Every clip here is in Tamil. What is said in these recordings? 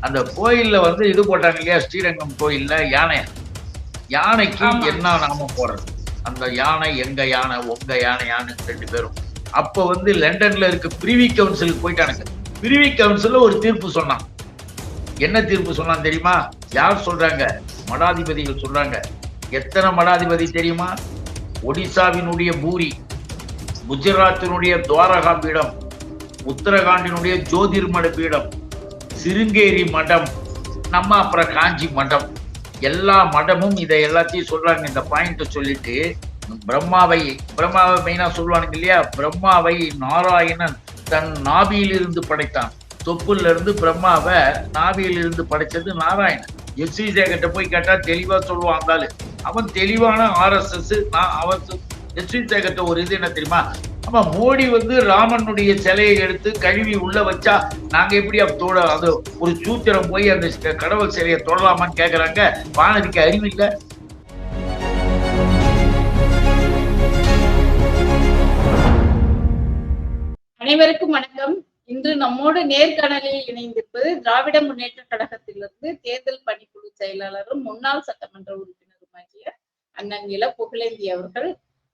அந்த கோயில்ல வந்து இது போட்டாங்க இல்லையா? ஸ்ரீரங்கம் கோயில்ல யானை. யானைக்கு. என்ன நாமம் போடுறது? அந்த யானை எங்க யானை உங்க யானை யானை ரெண்டு பேரும். அப்ப வந்து லண்டன்ல இருக்க பிரிவி கவுன்சிலுக்கு போயிட்டானுங்க. பிரிவி கவுன்சில்ல ஒரு தீர்ப்பு சொன்னான். என்ன தீர்ப்பு சொன்னான் தெரியுமா? யார் சொல்றாங்க? மடாதிபதிகள் சொல்றாங்க. எத்தனை மடாதிபதி தெரியுமா? ஒடிசாவினுடைய பூரி குஜராத்தினுடைய துவாரகா பீடம் உத்தரகாண்டினுடைய ஜோதிர்மட பீடம் சிருங்கேரி மடம் நம்ம அப்புறம் காஞ்சி மடம். எல்லா மடமும் இதை எல்லாத்தையும் சொல்றாங்க. இந்த பாயிண்ட்டை சொல்லிட்டு பிரம்மாவை பிரம்மாவை மெயினாக சொல்லுவானுங்க இல்லையா? பிரம்மாவை நாராயணன் தன் நாபியிலிருந்து படைத்தான். தொப்புல இருந்து பிரம்மாவை நாபியிலிருந்து படைச்சது நாராயணன். எஸ் வி போய் கேட்டால் தெளிவாக சொல்லுவான் அந்த அவன் தெளிவான ஆர்எஸ்எஸ் நான் அவன் எஸ் ஒரு இது என்ன தெரியுமா? ஆமா மோடி வந்து ராமனுடைய சிலையை எடுத்து கழுவி உள்ள வச்சா நாங்க எப்படி தோட அது ஒரு சூத்திரம் போய் அந்த கடவுள் சிலையை தொடலாமான்னு கேக்குறாங்க. வானதிக்கு அறிவு அனைவருக்கும் வணக்கம். இன்று நம்மோடு நேர்காணலில் இணைந்திருப்பது திராவிட முன்னேற்ற கழகத்திலிருந்து தேர்தல் பணிக்குழு செயலாளரும் முன்னாள் சட்டமன்ற உறுப்பினருமாகிய அண்ணன் இள புகழேந்தி அவர்கள்.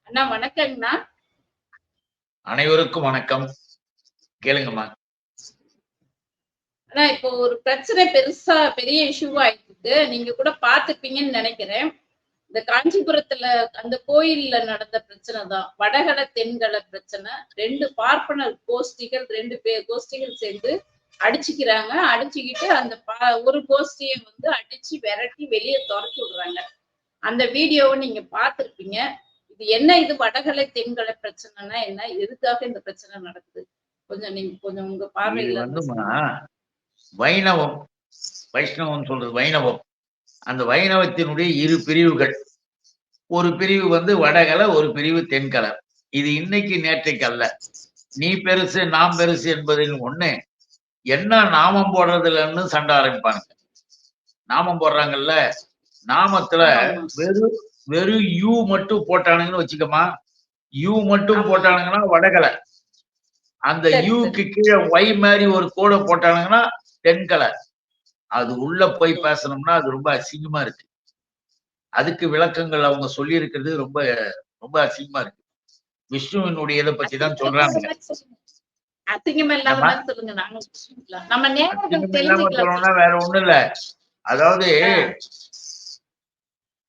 அண்ணா வணக்கங்கண்ணா. அனைவருக்கும் வணக்கம். கேளுங்கம்மா. ஆனா இப்போ ஒரு பிரச்சனை பெருசா பெரிய இஷ்யூ ஆயிட்டு நீங்க கூட பாத்துப்பீங்கன்னு நினைக்கிறேன். இந்த காஞ்சிபுரத்துல அந்த கோயில்ல நடந்த பிரச்சனை தான். வடகல தென்கல பிரச்சனை. ரெண்டு பார்ப்பனர் கோஷ்டிகள் ரெண்டு பேர் கோஷ்டிகள் சேர்ந்து அடிச்சுக்கிறாங்க. அடிச்சுக்கிட்டு அந்த ஒரு கோஷ்டியை வந்து அடிச்சு விரட்டி வெளியே துரத்தி விடுறாங்க. அந்த வீடியோவை நீங்க பாத்திருப்பீங்க இது என்ன இது வடகலை தென்கலை பிரச்சனைனா என்ன? எதுக்காக இந்த பிரச்சனை நடக்குது? கொஞ்சம் நீங்க கொஞ்சம் உங்க பார்வையில வைணவம். வைஷ்ணவம் சொல்றது வைணவம். அந்த வைணவத்தினுடைய இரு பிரிவுகள். ஒரு பிரிவு வந்து வடகலை ஒரு பிரிவு தென்கலை. இது இன்னைக்கு நேற்றைக்கு அல்ல நீ பெருசு நாம் பெருசு என்பதில் ஒண்ணு என்ன நாமம் போடுறதுலன்னு சண்டை ஆரம்பிப்பானுங்க. நாமம் போடுறாங்கல்ல நாமத்துல. வெறும் வெறும் யூ மட்டும் போட்டானுங்கன்னு வச்சுக்கமா. யூ மட்டும். போட்டானுங்கன்னா வடகலை. அந்த யூக்கு கீழே ஒய் மாதிரி ஒரு கோடை போட்டானுங்கன்னா தென்கலை. அது உள்ள போய் பேசணும்னா அது ரொம்ப அசிங்கமா இருக்கு. அதுக்கு விளக்கங்கள் அவங்க சொல்லி இருக்கிறது ரொம்ப ரொம்ப அசிங்கமா இருக்கு. விஷ்ணுவினுடைய இதை பத்தி தான் சொல்றாங்க. வேற ஒண்ணும் இல்ல. அதாவது.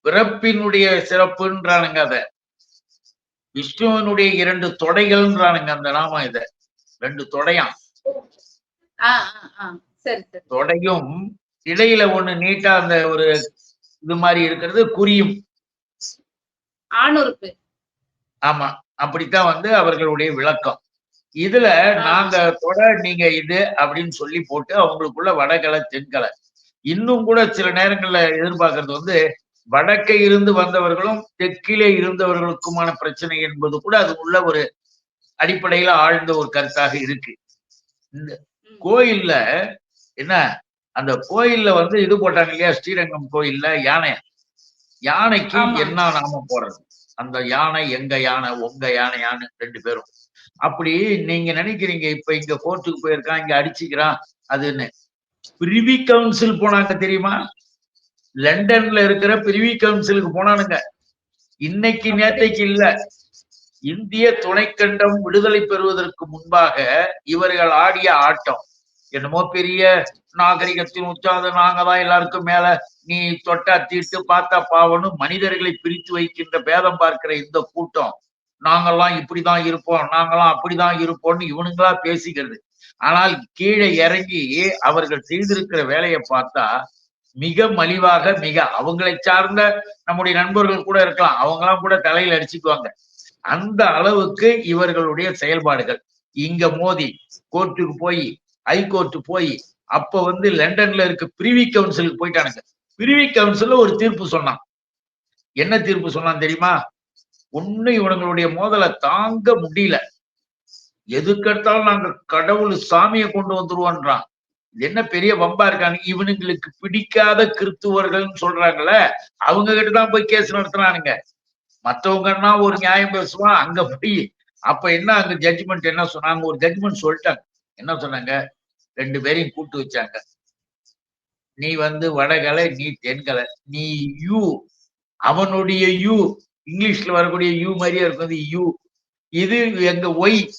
பிறப்பினுடைய சிறப்புன்றானுங்க அத. விஷ்ணுவினுடைய இரண்டு தொடைகள்ன்றானுங்க அந்த நாமம் இத. ரெண்டு தொடையாம். தொடையும் இடையில ஒண்ணு நீட்டா அந்த ஒரு இது மாதிரி இருக்கிறது குறியும். ஆமா அப்படித்தான் வந்து அவர்களுடைய விளக்கம். இதுல நாங்க தொடை நீங்க இது அப்படின்னு சொல்லி போட்டு அவங்களுக்குள்ள வடகலை தென்கலை. இன்னும் கூட சில நேரங்கள்ல எதிர்பார்க்கறது வந்து வடக்கே இருந்து வந்தவர்களும் தெற்கிலே இருந்தவர்களுக்குமான பிரச்சனை என்பது கூட அது உள்ள ஒரு அடிப்படையில ஆழ்ந்த ஒரு கருத்தாக இருக்கு. இந்த. கோயில்ல என்ன? அந்த கோயில்ல வந்து இது போட்டாங்க இல்லையா? ஸ்ரீரங்கம் கோயில்ல யானை. யானைக்கு. என்ன நாமம் போடுறது? அந்த யானை எங்க யானை உங்க யானை யானை ரெண்டு பேரும். அப்படி நீங்க நினைக்கிறீங்க இப்ப இங்க கோர்ட்டுக்கு போயிருக்கான் இங்க அடிச்சுக்கிறான் அதுன்னு. பிரிவி கவுன்சில் போனாங்க தெரியுமா? லண்டன்ல இருக்கிற பிரிவி கவுன்சிலுக்கு போனானுங்க. இன்னைக்கு நேத்தைக்கு இல்ல. இந்திய துணைக்கண்டம் விடுதலை பெறுவதற்கு முன்பாக இவர்கள் ஆடிய ஆட்டம். என்னமோ பெரிய நாகரிகத்தின் உச்சாத நாங்க தான் எல்லாருக்கும் மேல நீ தொட்டா தீட்டு பார்த்தா பாவன்னு மனிதர்களை பிரித்து வைக்கின்ற பேதம் பார்க்கிற இந்த கூட்டம். நாங்கெல்லாம் இப்படிதான் இருப்போம் நாங்கெல்லாம் அப்படிதான் இருப்போம்னு இவனுங்களா பேசிக்கிறது. ஆனால் கீழே இறங்கி அவர்கள் செய்திருக்கிற வேலையை பார்த்தா மிக மலிவாக மிக அவங்களை சார்ந்த நம்முடைய நண்பர்கள் கூட இருக்கலாம். அவங்களாம் கூட தலையில அடிச்சுக்குவாங்க. அந்த அளவுக்கு இவர்களுடைய செயல்பாடுகள். இங்க மோதி கோர்ட்டுக்கு போய் ஹைகோர்ட் போய் அப்ப வந்து லண்டன்ல இருக்க பிரிவி கவுன்சிலுக்கு போயிட்டானுங்க. பிரிவி கவுன்சில் ஒரு தீர்ப்பு சொன்னான். என்ன தீர்ப்பு சொன்னான் தெரியுமா? ஒண்ணு இவனுங்களுடைய மோதலை தாங்க முடியல. எதுக்கெடுத்தாலும் நாங்க கடவுள் சாமியை கொண்டு வந்துருவோன்றான். என்ன பெரிய வம்பா இருக்காங்க? இவனுங்களுக்கு பிடிக்காத கிறித்துவர்கள்னு சொல்றாங்கல்ல அவங்க கிட்ட தான் போய் கேஸ் நடத்துறானுங்க. மத்தவங்கன்னா ஒரு நியாயம் பேசுவான் அங்க போய் அப்ப என்ன அங்க ஜட்ஜ்மெண்ட் என்ன சொன்னாங்க? ஒரு ஜட்ஜ்மெண்ட் சொல்லிட்டாங்க. என்ன சொன்னாங்க? ரெண்டு பேரையும் கூட்டு வச்சாங்க. நீ வந்து வடகலை நீ தென்கலை. நீ யூ அவனுடைய யூ இங்கிலீஷ்ல வரக்கூடிய யூ மாதிரியே இருக்கும். இது யூ. இது எங்க ஒய்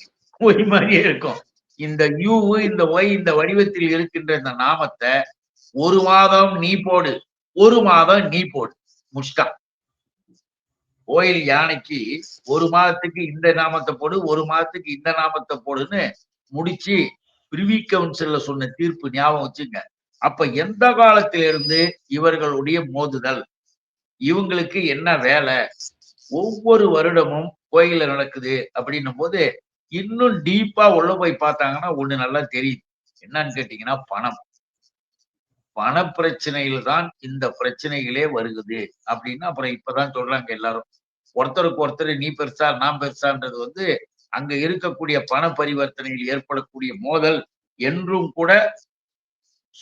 ஒய் மாதிரியே இருக்கும். இந்த யூ இந்த ஒய் இந்த வடிவத்தில் இருக்கின்ற இந்த நாமத்தை ஒரு மாதம் நீ போடு. ஒரு மாதம் நீ போடு. முஷ்டா கோயில் யானைக்கு ஒரு மாதத்துக்கு இந்த நாமத்தை போடு ஒரு மாதத்துக்கு இந்த நாமத்தை போடுன்னு முடிச்சு பிரிவி கவுன்சில்ல சொன்ன தீர்ப்பு ஞாபகம் வச்சுங்க. அப்ப எந்த காலத்திலிருந்து இவர்களுடைய மோதுதல்? இவங்களுக்கு என்ன வேலை? ஒவ்வொரு வருடமும் கோயில்ல நடக்குது அப்படின்னும் போது இன்னும் டீப்பா உள்ள போய் பார்த்தாங்கன்னா ஒண்ணு நல்லா தெரியுது. என்னன்னு கேட்டீங்கன்னா பணம். பண பிரச்சனையில தான் இந்த பிரச்சனைகளே வருகுது. அப்படின்னு அப்புறம் இப்பதான் சொல்றாங்க எல்லாரும். ஒருத்தருக்கு ஒருத்தர் நீ பெருசா நான் பெருசான்றது வந்து அங்க இருக்கக்கூடிய பண பரிவர்த்தனையில் ஏற்படக்கூடிய மோதல் என்றும் கூட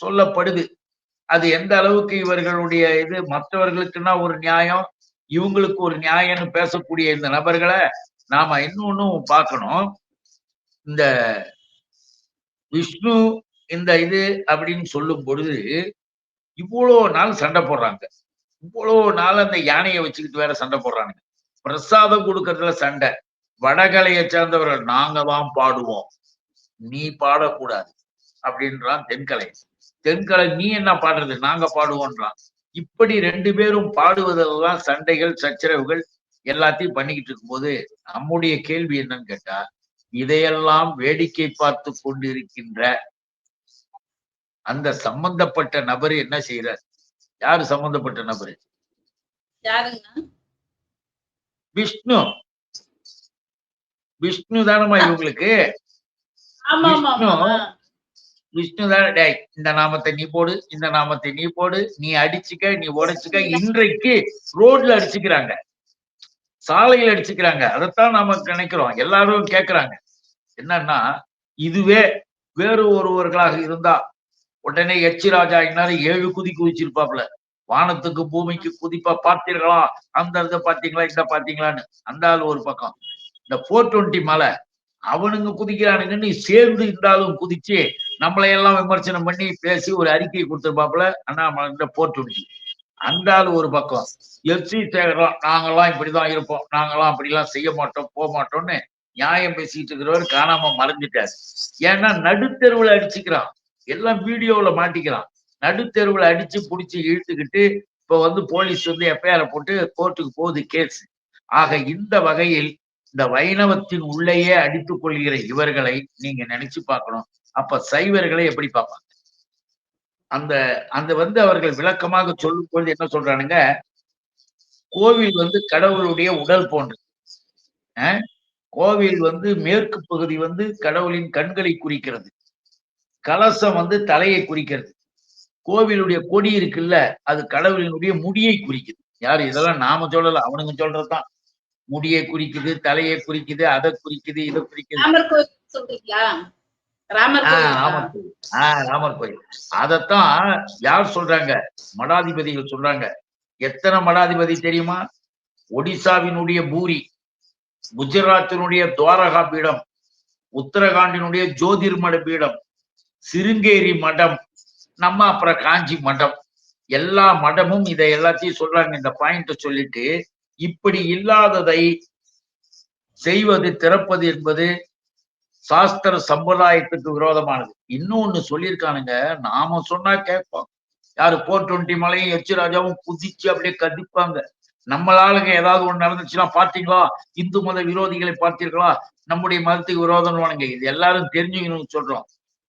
சொல்லப்படுது. அது எந்த அளவுக்கு இவர்களுடைய இது மற்றவர்களுக்குன்னா ஒரு நியாயம் இவங்களுக்கு ஒரு நியாயம்னு பேசக்கூடிய இந்த நபர்களை நாம இன்னொன்னும் பார்க்கணும். இந்த விஷ்ணு இந்த இது அப்படின்னு சொல்லும் பொழுது இவ்வளோ நாள் சண்டை போடுறாங்க. இவ்வளோ நாள் அந்த யானையை வச்சுக்கிட்டு வேற சண்டை போடுறாங்க பிரசாதம் கொடுக்கறதுல சண்டை. வடகலையை சேர்ந்தவர்கள் நாங்க தான் பாடுவோம். நீ பாடக்கூடாது. அப்படின்றான் தென்கலை. தென்கலை நீ என்ன பாடுறது? நாங்க பாடுவோன்றான் இப்படி ரெண்டு பேரும் பாடுவதெல்லாம் சண்டைகள் சச்சரவுகள் எல்லாத்தையும் பண்ணிக்கிட்டு இருக்கும்போது நம்முடைய கேள்வி என்னன்னு கேட்டா இதையெல்லாம் வேடிக்கை பார்த்து கொண்டிருக்கின்ற அந்த சம்பந்தப்பட்ட நபர் என்ன செய்யறார் யாரு சம்பந்தப்பட்ட நபர்? விஷ்ணு. விஷ்ணு தானம்மா இவங்களுக்கு? விஷ்ணு. விஷ்ணு தான். டேய் இந்த நாமத்தை நீ போடு இந்த நாமத்தை நீ போடு நீ அடிச்சுக்க நீ உடைச்சுக்க இன்றைக்கு ரோட்ல அடிச்சுக்கிறாங்க. சாலையில் அடிச்சுக்கிறாங்க. அதைத்தான் நாம நினைக்கிறோம். எல்லாரும் கேட்கிறாங்க என்னன்னா இதுவே வேறு ஒருவர்களாக இருந்தா உடனே எச்சி ராஜா இன்னாரு ஏழு குதி குதிச்சிருப்பாப்ல வானத்துக்கு பூமிக்கு குதிப்பா பார்த்தீர்களா? அந்த இதை பார்த்தீங்களா? இந்த பாத்தீங்களான்னு அந்த ஆள் ஒரு பக்கம். இந்த போர் டுவெண்ட்டி மலை அவனுங்க குதிக்கிறானுங்கன்னு சேர்ந்து இருந்தாலும் குதிச்சு நம்மளையெல்லாம் விமர்சனம் பண்ணி பேசி ஒரு அறிக்கையை கொடுத்துருப்பாப்புல. அண்ணாமலை போர் டுவெண்ட்டி அந்த ஆள் ஒரு பக்கம். எஃப்சி சேகரம் நாங்கெல்லாம் இப்படிதான் இருப்போம். நாங்கெல்லாம் அப்படிலாம் செய்ய மாட்டோம் போக மாட்டோம்னு நியாயம் பேசிட்டு இருக்கிறவர் காணாம மறைஞ்சிட்டாரு. ஏன்னா நடுத்தெருவுல அடிச்சுக்கிறான். எல்லாம் வீடியோவுல மாட்டிக்கிறான். நடுத்தெருவுல அடிச்சு பிடிச்சி இழுத்துக்கிட்டு இப்ப வந்து போலீஸ் வந்து எஃப்ஐஆர் போட்டு கோர்ட்டுக்கு போகுது கேஸ். ஆக இந்த வகையில் இந்த வைணவத்தின் உள்ளேயே அடித்துக் கொள்கிற இவர்களை நீங்க நினைச்சு பார்க்கணும். அப்ப சைவர்களை எப்படி பார்ப்பாங்க? அந்த அந்த வந்து அவர்கள் விளக்கமாக சொல்லும் பொழுது என்ன சொல்றானுங்க? கோவில் வந்து கடவுளுடைய உடல் போன்றது. அஹ் கோவில் வந்து மேற்கு பகுதி வந்து கடவுளின் கண்களை குறிக்கிறது. கலசம் வந்து தலையை குறிக்கிறது. கோவிலுடைய கொடி இருக்குல்ல அது கடவுளினுடைய முடியை குறிக்குது. யாரு இதெல்லாம் நாம சொல்லல அவனுங்க சொல்றதுதான். முடியை குறிக்குது தலையை குறிக்குது அதை குறிக்குது இதை குறிக்குது. ராமர் கோயில். அதத்தான் யார் சொல்றாங்க? மடாதிபதிகள் சொல்றாங்க. எத்தனை மடாதிபதி தெரியுமா? ஒடிசாவினுடைய பூரி குஜராத்தினுடைய துவாரகா பீடம் உத்தரகாண்டினுடைய ஜோதிர்மட பீடம் சிருங்கேரி மடம் நம்ம அப்புறம் காஞ்சி மடம். எல்லா மடமும் இதை எல்லாத்தையும் சொல்றாங்க. இந்த பாயிண்ட சொல்லிட்டு இப்படி இல்லாததை செய்வது திறப்பது என்பது சாஸ்திர சம்பிரதாயத்துக்கு விரோதமானது. இன்னொன்னு சொல்லியிருக்கானுங்க. நாம சொன்னா கேட்போம் யாரு போர் டுவெண்ட்டி மலையும் எச்சு ராஜாவும் குதிச்சு அப்படியே கதிப்பாங்க நம்மளாளுங்க ஏதாவது ஒண்ணு நடந்துச்சுன்னா பாத்தீங்களா இந்து மத விரோதிகளை பார்த்தீர்களா நம்முடைய மதத்துக்கு விரோதம்வானுங்க இது எல்லாரும் தெரிஞ்சுக்கணும்னு சொல்றோம்.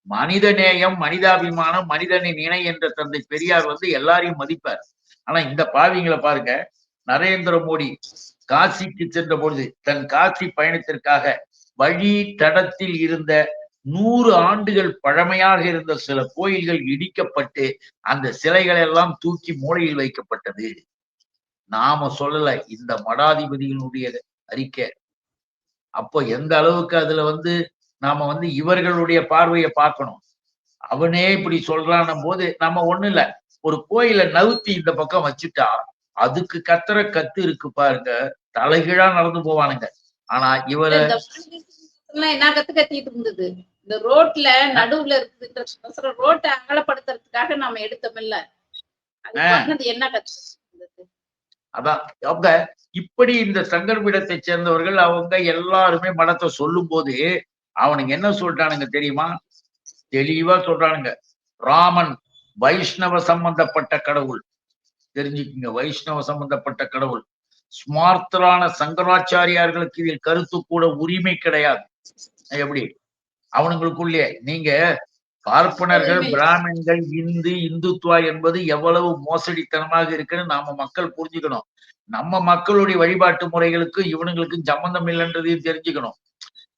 மனித நேயம் மனிதாபிமானம் மனிதனின் இணை என்ற தந்தை பெரியார் வந்து எல்லாரையும் மதிப்பார். ஆனா இந்த பாவிங்களை பாருங்க. நரேந்திர மோடி காசிக்கு சென்ற பொழுது தன் காசி பயணத்திற்காக வழி தடத்தில் இருந்த நூறு ஆண்டுகள் பழமையாக இருந்த சில கோயில்கள் இடிக்கப்பட்டு அந்த சிலைகள் எல்லாம் தூக்கி மூலையில் வைக்கப்பட்டது. நாம சொல்லல இந்த மடாதிபதியினுடைய அறிக்கை. அப்போ எந்த அளவுக்கு அதுல வந்து நாம வந்து இவர்களுடைய பார்வையை பார்க்கணும்? அவனே இப்படி சொல்றான போது நம்ம ஒண்ணு இல்ல. ஒரு கோயிலை நவுத்தி இந்த பக்கம் வச்சுட்டா அதுக்கு கத்துற கத்து இருக்கு பாருங்க தலைகீழா நடந்து போவானுங்க. ஆனா இவரை என்ன கத்து கத்திட்டு இருந்தது? இந்த ரோட்ல நடுவுல இருக்குதுன்ற ரோட்டை அகலப்படுத்துறதுக்காக நாம. பண்ணது என்ன கத்து அதான் அவங்க இப்படி இந்த சங்கர் பீடத்தை சேர்ந்தவர்கள் அவங்க எல்லாருமே மடத்தை சொல்லும் போது அவனுங்க என்ன சொல்றானுங்க தெரியுமா? தெளிவா சொல்றானுங்க. ராமன் வைஷ்ணவ சம்பந்தப்பட்ட கடவுள். தெரிஞ்சுக்குங்க வைஷ்ணவ சம்பந்தப்பட்ட கடவுள். ஸ்மார்த்தரான சங்கராச்சாரியார்களுக்கு இதில் கருத்து கூட உரிமை கிடையாது. எப்படி? அவனுங்களுக்குள்ளே. நீங்க பார்ப்பனர்கள். பிராமணர்கள் இந்து இந்துத்துவா என்பது எவ்வளவு மோசடித்தனமாக இருக்குன்னு நாம மக்கள் புரிஞ்சுக்கணும். நம்ம மக்களுடைய வழிபாட்டு முறைகளுக்கு இவனுங்களுக்கும் சம்பந்தம் இல்லைன்றதையும் தெரிஞ்சுக்கணும்.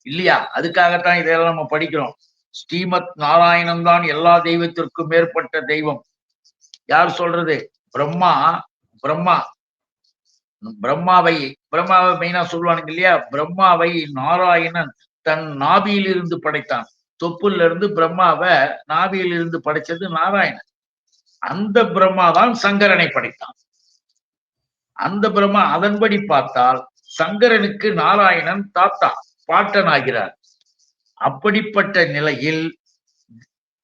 இல்லையா? அதுக்காகத்தான் இதெல்லாம் நம்ம படிக்கிறோம். ஸ்ரீமத் நாராயணன் தான் எல்லா தெய்வத்திற்கும் மேற்பட்ட தெய்வம். யார் சொல்றது? பிரம்மா பிரம்மா. பிரம்மாவை பிரம்மாவை மெயினா சொல்லுவானுங்க இல்லையா? பிரம்மாவை நாராயணன் தன் நாபியிலிருந்து படைத்தான். தொப்புல இருந்து பிரம்மாவை நாபியிலிருந்து படைச்சது நாராயணன். அந்த பிரம்மா தான் சங்கரனை படைத்தான். அந்த பிரம்மா அதன்படி பார்த்தால் சங்கரனுக்கு நாராயணன் தாத்தா பாட்டன் ஆகிறார். அப்படிப்பட்ட நிலையில்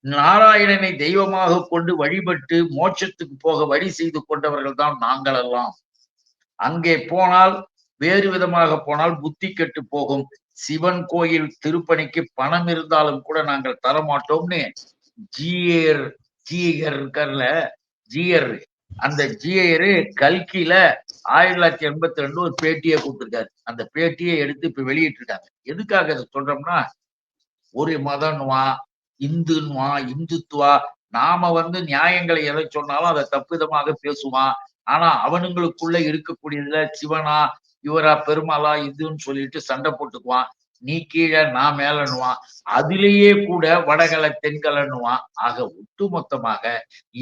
நாராயணனை தெய்வமாக கொண்டு வழிபட்டு மோட்சத்துக்கு போக வழி செய்து கொண்டவர்கள் தான் நாங்கள் எல்லாம் அங்கே போனால் வேறு விதமாக போனால் புத்தி கெட்டு போகும். சிவன் கோயில் திருப்பணிக்கு பணம் இருந்தாலும் கூட நாங்கள் தர மாட்டோம்னு ஜிஏர் ஜிஏர் இருக்கார்ல ஜியர். அந்த ஜிஐயரு கல்கில ஆயிரத்தி தொள்ளாயிரத்தி எண்பத்தி ரெண்டு ஒரு பேட்டியை கொடுத்துருக்காரு. அந்த பேட்டியை எடுத்து இப்ப வெளியிட்டு இருக்காங்க எதுக்காக இதை சொல்றோம்னா ஒரு மதன்வா இந்துன்வா இந்துத்துவா நாம வந்து நியாயங்களை எதை சொன்னாலும் அதை தப்பு விதமாக பேசுவான். ஆனா அவனுங்களுக்குள்ள இருக்கக்கூடியதுல சிவனா இவரா பெருமாளா இதுன்னு சொல்லிட்டு சண்டை போட்டுக்குவான். நீ கீழே நான் மேலன்னுவான். அதுலேயே கூட வடகலை தென்கலன்னுவான். ஆக ஒட்டுமொத்தமாக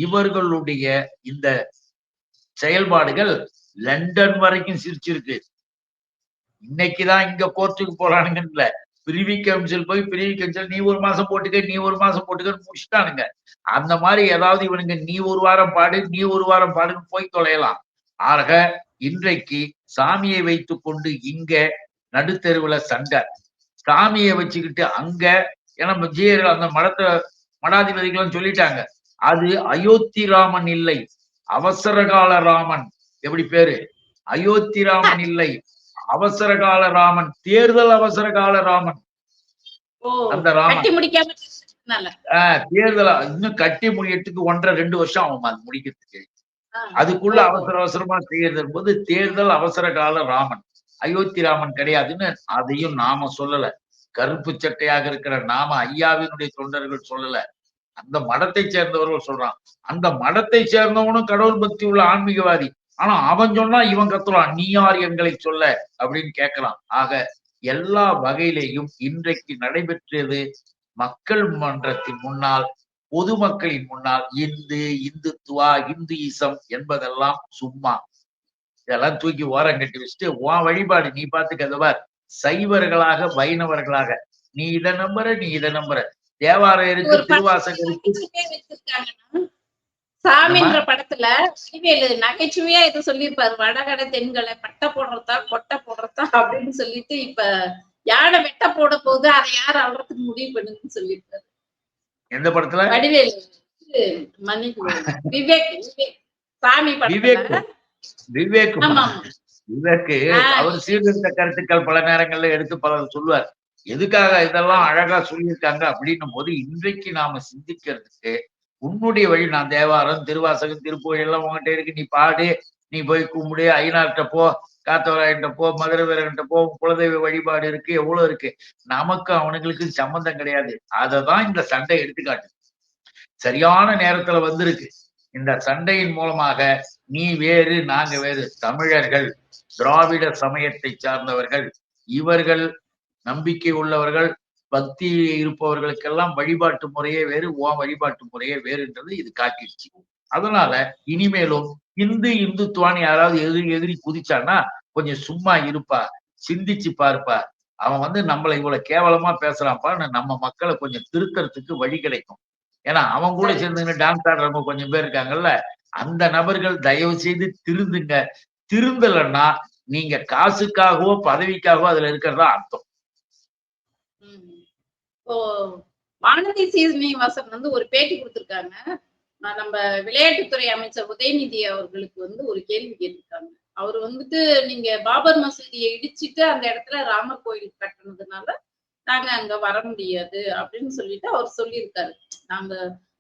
இவர்களுடைய இந்த செயல்பாடுகள் லண்டன் வரைக்கும் சிரிச்சிருக்கு. இன்னைக்குதான் இங்க கோர்ட்டுக்கு போறானுங்கல்ல பிரிவி கவுன்சில் போய் பிரிவி கவுன்சில் நீ ஒரு மாசம் போட்டுக்க நீ ஒரு மாசம் போட்டுக்கன்னு முடிச்சுட்டானுங்க. அந்த மாதிரி ஏதாவது இவனுங்க நீ ஒரு வாரம் பாடு நீ ஒரு வாரம் பாடுன்னு போய் தொலையலாம். ஆக இன்றைக்கு சாமியை வைத்து கொண்டு இங்க நடுத்தெருவுல சண்டை. சாமியை வச்சுக்கிட்டு அங்க ஏன்னா விஜயர்கள் அந்த மடத்தை மடாதிபதிகள் சொல்லிட்டாங்க. அது அயோத்தி ராமன் இல்லை அவசரகால ராமன். எப்படி பேரு? அயோத்தி ராமன் இல்லை அவசரகால ராமன் தேர்தல் அவசரகால ராமன் ஓ அந்த ராமன். தேர்தல் இன்னும் கட்டி முடியறதுக்கு ஒன்றரை ரெண்டு வருஷம் ஆகும் அது முடிக்கிறதுக்கு. அதுக்குள்ள. அவசர அவசரமா செய்யறது போது தேர்தல் அவசர கால ராமன் அயோத்தி ராமன் கிடையாதுன்னு அதையும் நாம சொல்லல. கருப்பு சட்டையாக இருக்கிற நாம ஐயாவினுடைய தொண்டர்கள் சொல்லல. அந்த மடத்தை சேர்ந்தவர்கள் சொல்றான். அந்த மடத்தை சேர்ந்தவனும் கடவுள் பக்தி உள்ள ஆன்மீகவாதி. ஆனா அவன் சொன்னா இவன் கத்துறான். நீ யார் எங்களை சொல்ல? அப்படின்னு கேட்கலாம். ஆக எல்லா வகையிலேயும் இன்றைக்கு நடைபெற்றது மக்கள் மன்றத்தின் முன்னால் பொதுமக்களின் முன்னால் இந்து இந்துத்துவா இந்துயிசம் என்பதெல்லாம் சும்மா. இதெல்லாம் தூக்கி ஓரம் கட்டி வச்சுட்டு உன் வழிபாடு நீ பாத்துக்கதவர் சைவர்களாக வைணவர்களாக. நீ இதை நம்புற நீ இதை நம்புற. தேவாரம் இருக்கு திருவாசகம் இருக்கு. சாமின்ற படத்துல வடிவேலு நகைச்சுவையா இது சொல்லியிருப்பாரு. வடகடை தென்கடை பட்டை போடுறதா கொட்டை போடுறதா அப்படின்னு சொல்லிட்டு இப்ப யானை வெட்ட போட போகுது அதை யார் அவ்வளவுக்கு முடிவு பண்ணுன்னு சொல்லியிருப்பாரு. எந்த படத்துல? வடிவேலு மன்னிக்கு விவேக் விவேக். சாமி படத்துல. விவேக் ஆமா இதற்கு. அவர் சீர்திருத்த கருத்துக்கள் பல நேரங்கள்ல எடுத்து பலர் சொல்லுவார். எதுக்காக இதெல்லாம் அழகா சொல்லியிருக்காங்க அப்படின்னும் போது இன்றைக்கு நாம சிந்திக்கிறதுக்கு உன்னுடைய வழி நான் தேவாரம் திருவாசகம் திருப்பூர் எல்லாம் உங்ககிட்ட இருக்கு. நீ பாடு நீ போய் கும்பிடு ஐநாட்ட போ காத்தவராயிட்ட போ மதுரை வீரன்ட்ட போ குலதெய்வ வழிபாடு இருக்கு எவ்வளவு இருக்கு. நமக்கு அவனுங்களுக்கு சம்பந்தம் கிடையாது. அததான் இந்த சண்டை எடுத்துக்காட்டு. சரியான நேரத்துல வந்திருக்கு. இந்த சண்டையின் மூலமாக நீ வேறு நாங்க வேறு. தமிழர்கள் திராவிட சமயத்தை சார்ந்தவர்கள் இவர்கள் நம்பிக்கை உள்ளவர்கள் பக்தி இருப்பவர்களுக்கெல்லாம் வழிபாட்டு முறையே வேறு உன் வழிபாட்டு முறையே வேறுன்றது இது காட்டிடுச்சு. அதனால இனிமேலும் இந்து இந்துத்துவான்னு யாராவது எதிரி எதிரி குதிச்சான்னா கொஞ்சம் சும்மா இருப்பா சிந்திச்சு பார்ப்பா. அவன் வந்து நம்மளை இவ்வளவு கேவலமா பேசுறான்ப்பான்னு நம்ம மக்களை கொஞ்சம் திருத்தறதுக்கு வழி கிடைக்கும். ஏன்னா அவன் கூட சேர்ந்துன்னு டான்ஸ் ஆடுறவங்க கொஞ்சம் பேர் இருக்காங்கல்ல அந்த நபர்கள் தயவு செய்து திருந்துங்க. திருந்தலைன்னா நீங்க காசுக்காகவோ பதவிக்காகவோ அதுல இருக்கிறதா அர்த்தம். இப்போ ஓ வானதி சீனிவாசன் வந்து ஒரு பேட்டி கொடுத்திருக்காங்க. நம்ம விளையாட்டுத்துறை அமைச்சர் உதயநிதி அவர்களுக்கு வந்து ஒரு கேள்வி கேட்டிருக்காங்க. அவர் வந்துட்டு நீங்க பாபர் மசூதியை இடிச்சிட்டு அந்த இடத்துல ராமர் கோயில் கட்டுனதுனால நாங்க அங்க வர முடியாது அப்படின்னு சொல்லிட்டு அவர் சொல்லியிருக்காரு. நாங்க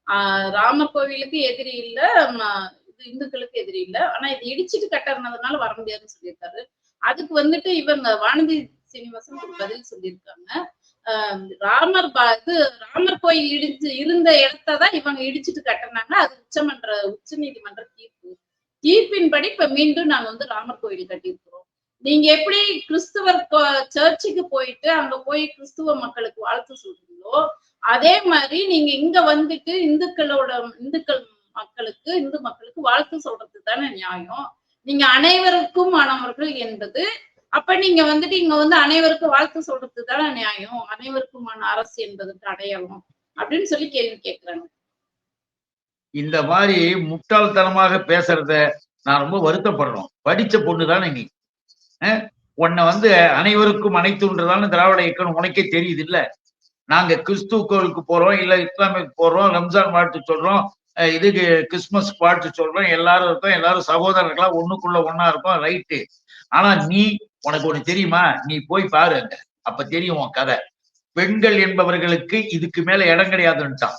ஆஹ் ராமர் கோவிலுக்கு எதிரி இல்ல இது இந்துக்களுக்கு எதிரி இல்ல. ஆனா இது இடிச்சிட்டு கட்டுறதுனால வர முடியாதுன்னு சொல்லியிருக்காரு. அதுக்கு வந்துட்டு இவங்க வானதி சீனிவாசன் ஒரு பதில் சொல்லியிருக்காங்க. ராமர் பா- இது ராமர் கோயில் இடிச்சு இருந்த இடத்ததான் இவங்க இடிச்சிட்டு கட்டினாங்க. அது உச்சமன்ற உச்ச நீதிமன்ற தீர்ப்பு. தீர்ப்பின்படி இப்ப மீண்டும் நாங்க வந்து ராமர் கோயில் கட்டியிருக்கிறோம். நீங்க எப்படி கிறிஸ்துவர் சர்ச்சுக்கு போயிட்டு அங்க போய் கிறிஸ்துவ மக்களுக்கு வாழ்த்து சொல்றீங்களோ அதே மாதிரி நீங்க இங்க வந்துட்டு இந்துக்களோட இந்துக்கள் மக்களுக்கு இந்து மக்களுக்கு வாழ்த்து சொல்றது தானே நியாயம். நீங்க அனைவருக்கும் ஆனவர்கள் என்பது அப்ப நீங்க வந்துட்டு இங்க வந்து அனைவருக்கும் வாழ்த்து சொல்றது தானே நியாயம்? அனைவருக்குமான அரசு என்பதற்கு அடையாளம் அப்படின்னு சொல்லி கேள்வி கேட்கிறாங்க இந்த மாதிரி முட்டாள்தனமாக பேசுறத நான் ரொம்ப வருத்தப்படுறோம். படிச்ச பொண்ணு தானே நீ? அஹ், உன்னை வந்து அனைவருக்கும் அனைத்துன்றதான திராவிட இயக்கம் உனக்கே தெரியுது இல்ல நாங்க கிறிஸ்துவ கோவிலுக்கு போறோம் இல்ல இஸ்லாமிக்கு போறோம் ரம்ஜான் வாழ்த்து சொல்றோம் அஹ், இதுக்கு கிறிஸ்துமஸ் வாழ்த்து சொல்றோம் எல்லாரும் இருக்கோம் எல்லாரும் சகோதரர்களா ஒண்ணுக்குள்ள ஒன்னா இருக்கும் ரைட்டு. ஆனா நீ உனக்கு ஒண்ணு தெரியுமா? நீ போய் பாரு அங்க. அப்ப தெரியும் உன் கதை. பெண்கள் என்பவர்களுக்கு இதுக்கு மேல இடம் கிடையாதுன்ட்டான்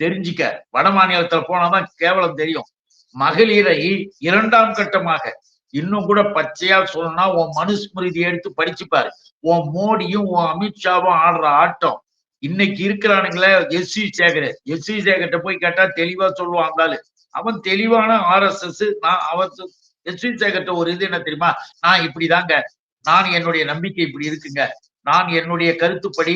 தெரிஞ்சுக்க. வட மாநிலத்துல போனாதான் கேவலம் தெரியும். மகளிரை இரண்டாம் கட்டமாக. இன்னும் கூட பச்சையா சொல்லணும்னா உன் மனுஸ்மிருதி எடுத்து படிச்சு பாரு. உன் மோடியும் உன் அமித்ஷாவும் ஆடுற ஆட்டம். இன்னைக்கு இருக்கிறானுங்களே S. C. Sekhar. S. C. சேகர்கிட்ட போய் கேட்டா தெளிவா சொல்லுவான் அவன் தெளிவான ஆர் எஸ் எஸ் நான் அவன் எஸ்வின் சேகர்ட்ட சேகர்கிட்ட ஒரு இது என்ன தெரியுமா? நான் இப்படிதாங்க. நான் என்னுடைய நம்பிக்கை இப்படி இருக்குங்க. நான் என்னுடைய கருத்துப்படி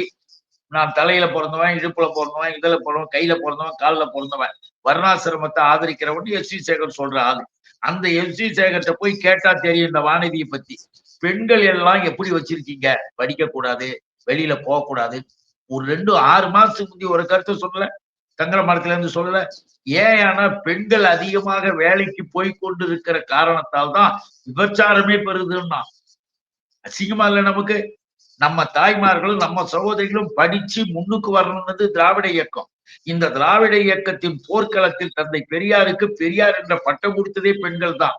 நான் தலையில பிறந்தவன் இடுப்புல பிறந்தவன் இதுல பிறந்தவன் கையில பிறந்தவன் கால்ல பிறந்தவன். வர்ணாசிரமத்தை ஆதரிக்கிறவன் எஸ் வி சேகர் சொல்ற ஆளு. அந்த எஸ் வி சேகர்கிட்ட போய் கேட்டா தெரியும் இந்த வானதியை பத்தி. பெண்கள் எல்லாம் எப்படி வச்சிருக்கீங்க? படிக்க கூடாது வெளியில போகக்கூடாது. ஒரு ரெண்டு ஆறு மாசத்துக்கு முந்தைய ஒரு கருத்தை சொல்லல. தங்கர மரத்திலிருந்து சொல்லல. ஏன் ஆனா பெண்கள் அதிகமாக வேலைக்கு போய் கொண்டு இருக்கிற காரணத்தால் தான் விபச்சாரமே பெறுதுன்னா. அசிங்கமா இல்ல நமக்கு? நம்ம தாய்மார்களும் நம்ம சகோதரிகளும் படிச்சு முன்னுக்கு வரணும்னது திராவிட இயக்கம். இந்த திராவிட இயக்கத்தின் போர்க்களத்தில் தந்தை பெரியாருக்கு பெரியார் என்ற பட்டம் கொடுத்ததே பெண்கள் தான்.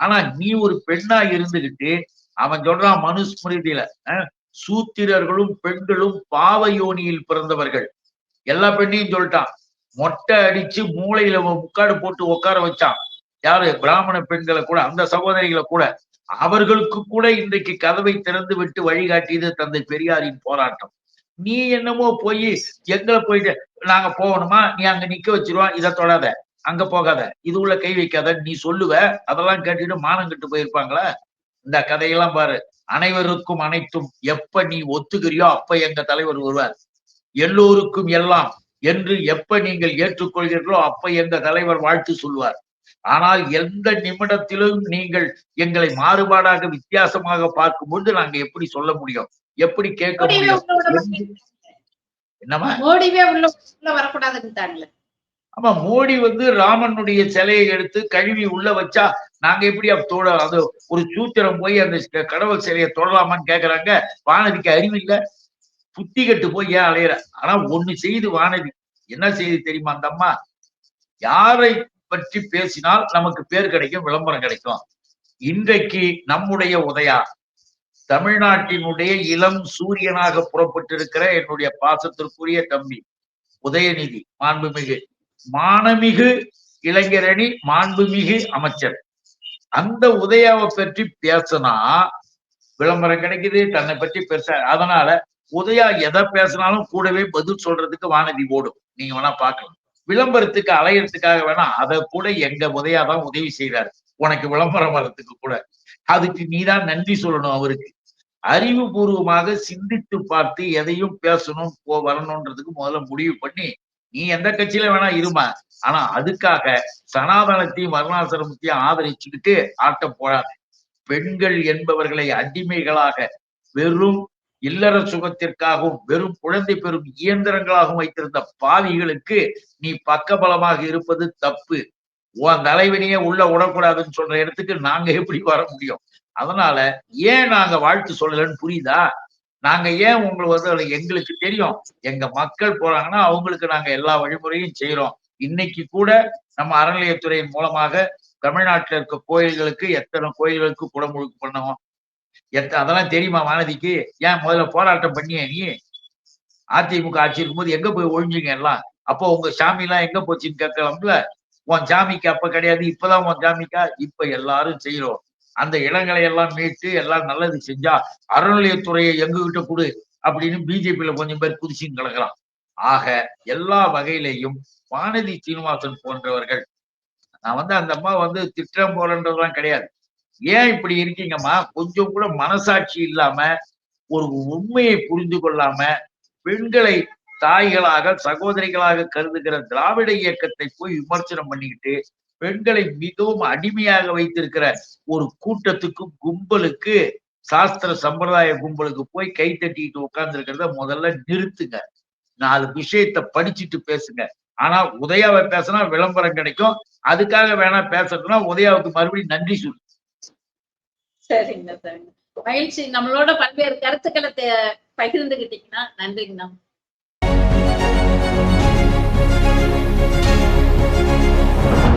ஆனா நீ ஒரு பெண்ணா இருந்துகிட்டு அவன் சொல்றான் மனுஸ்மிருதியில சூத்திரர்களும் பெண்களும் பாவ யோனியில் பிறந்தவர்கள். எல்லா பெண்ணையும் சொல்லிட்டான். மொட்டை அடிச்சு மூளையில முக்காடு போட்டு உட்கார வச்சான். யாரு பிராமண பெண்களை கூட அந்த சகோதரிகளை கூட அவர்களுக்கு கூட இன்றைக்கு கதவை திறந்து விட்டு வழிகாட்டியது தந்தை பெரியாரின் போராட்டம். நீ என்னமோ போய் எங்களை போயிட்டு நாங்க போகணுமா? நீ அங்க நிக்க வச்சிருவா? இதை தொடாத. அங்க போகாத. இது உள்ள கை வைக்காத. நீ சொல்லுவ. அதெல்லாம் கேட்டுட்டு மானம் கட்டு போயிருப்பாங்களா? இந்த கதையெல்லாம் பாரு. அனைவருக்கும் அனைத்தும் எப்ப நீ ஒத்துக்கிறியோ அப்ப எங்க தலைவர் வருவார். எல்லோருக்கும் எல்லாம் என்று எப்ப நீங்கள் ஏற்றுக்கொள்கிறீர்களோ அப்ப எங்க தலைவர் வாழ்த்து சொல்வார் ஆனால் எந்த நிமிடத்திலும் நீங்கள் எங்களை மாறுபாடாக வித்தியாசமாக பார்க்கும்போது நாங்க எப்படி சொல்ல முடியும்? எப்படி கேட்க முடியும். என்னமா ஆமா மோடி வந்து ராமனுடைய சிலையை எடுத்து கழுவி உள்ள வச்சா நாங்க எப்படி தொட அது ஒரு சூத்திரம் போய் அந்த கடவுள் சிலையை தொடலாமான்னு கேக்குறாங்க. வானதிக்கு அறிவு இல்ல. புத்தி கட்டு போய் ஏன் அலையிற? ஆனா ஒண்ணு செய்து வானதி. என்ன செய்து தெரியுமா அந்த அம்மா? யாரை பற்றி பேசினால் நமக்கு பேர் கிடைக்கும் விளம்பரம் கிடைக்கும். இன்றைக்கு நம்முடைய உதயா தமிழ்நாட்டினுடைய இளம் சூரியனாக புறப்பட்டிருக்கிற என்னுடைய பாசத்திற்குரிய தம்பி உதயநிதி மாண்புமிகு மானமிகு இளைஞரணி மாண்புமிகு அமைச்சர். அந்த உதயாவை பற்றி பேசினா விளம்பரம் கிடைக்குது தன்னை பற்றி பெருசா அதனால உதயா எதை பேசினாலும் கூடவே பதில் சொல்றதுக்கு வானதி ஓடும். நீங்க வேணா பாக்கலாம் விளம்பரத்துக்கு அலையறதுக்காக வேணா அதை கூட எங்க உதயா தான் உதவி செய்யறாரு உனக்கு விளம்பரம் வர்றதுக்கு கூட. அதுக்கு நீதான் நன்றி சொல்லணும் அவருக்கு. அறிவுபூர்வமாக சிந்தித்து பார்த்து எதையும் பேசணும் போ வரணும்ன்றதுக்கு முதல்ல முடிவு பண்ணி நீ எந்த கட்சியில வேணா இருமா. ஆனா அதுக்காக சனாதனத்தையும் வர்ணாசிரமத்தையும் ஆதரிச்சுக்கிட்டு ஆட்டம் போடாது. பெண்கள் என்பவர்களை அடிமைகளாக வெறும் இல்லற சுகத்திற்காகவும் வெறும் குழந்தை பெறும் இயந்திரங்களாகவும் வைத்திருந்த பாவிகளுக்கு நீ பக்கபலமாக இருப்பது தப்பு. உன் தலைவனையே உள்ள விடக்கூடாதுன்னு சொல்ற இடத்துக்கு நாங்க எப்படி வர முடியும்? அதனால ஏன் நாங்க வாழ்த்து சொல்லலன்னு புரியுதா? நாங்க ஏன் உங்களுக்கு வந்து அதுல எங்களுக்கு தெரியும். எங்க மக்கள் போறாங்கன்னா அவங்களுக்கு நாங்க எல்லா வழிமுறையும் செய்யறோம் இன்னைக்கு கூட நம்ம அறநிலையத்துறையின் மூலமாக தமிழ்நாட்டில் இருக்க கோயில்களுக்கு எத்தனை கோயில்களுக்கு குடமுழுக்கு பண்ணோம்? எத்த அதெல்லாம் தெரியுமா வானதிக்கு? ஏன் முதல்ல போராட்டம் பண்ணிய நீ? அதிமுக ஆட்சி இருக்கும்போது எங்க போய் ஒழிஞ்சுங்க எல்லாம்? அப்போ உங்க சாமி எல்லாம் எங்க போச்சுன்னு கேட்கலாம்ல? உன் சாமிக்கு அப்ப கிடையாது இப்பதான் உன் சாமிக்கா? இப்ப எல்லாரும் செய்யறோம் அந்த இடங்களை எல்லாம் மீட்டு எல்லாம் நல்லது செஞ்சா அறநிலையத்துறையை எங்ககிட்ட கொடு அப்படின்னு பிஜேபியில கொஞ்சம் பேர் குதிச்சுன்னு கிடக்கலாம் ஆக எல்லா வகையிலையும் வானதி சீனிவாசன் போன்றவர்கள் நான் வந்து அந்த அம்மா வந்து திட்டம் போலன்றதுலாம் கிடையாது. ஏன் இப்படி இருக்கீங்கம்மா? கொஞ்சம் கூட மனசாட்சி இல்லாம ஒரு உண்மையை புரிந்து கொள்ளாம பெண்களை தாய்களாக சகோதரிகளாக கருதுகிற திராவிட இயக்கத்தை போய் விமர்சனம் பண்ணிக்கிட்டு பெண்களை மிகவும் அடிமையாக வைத்திருக்கிற ஒரு கூட்டத்துக்கு கும்பலுக்கு சாஸ்திர சம்பிரதாய கும்பலுக்கு போய் கை தட்டிக்கிட்டு உட்கார்ந்து முதல்ல நிறுத்துங்க. நாலு விஷயத்த படிச்சுட்டு பேசுங்க. ஆனா உதயாவை பேசினா விளம்பரம் கிடைக்கும். அதுக்காக வேணா பேசணும்னா உதயாவுக்கு மறுபடியும் நன்றி சொல்லு. சரிங்க சரிங்க. மகிழ்ச்சி. நம்மளோட பல்வேறு கருத்துக்களை பகிர்ந்துகிட்டீங்கன்னா நன்றிங்கண்ணா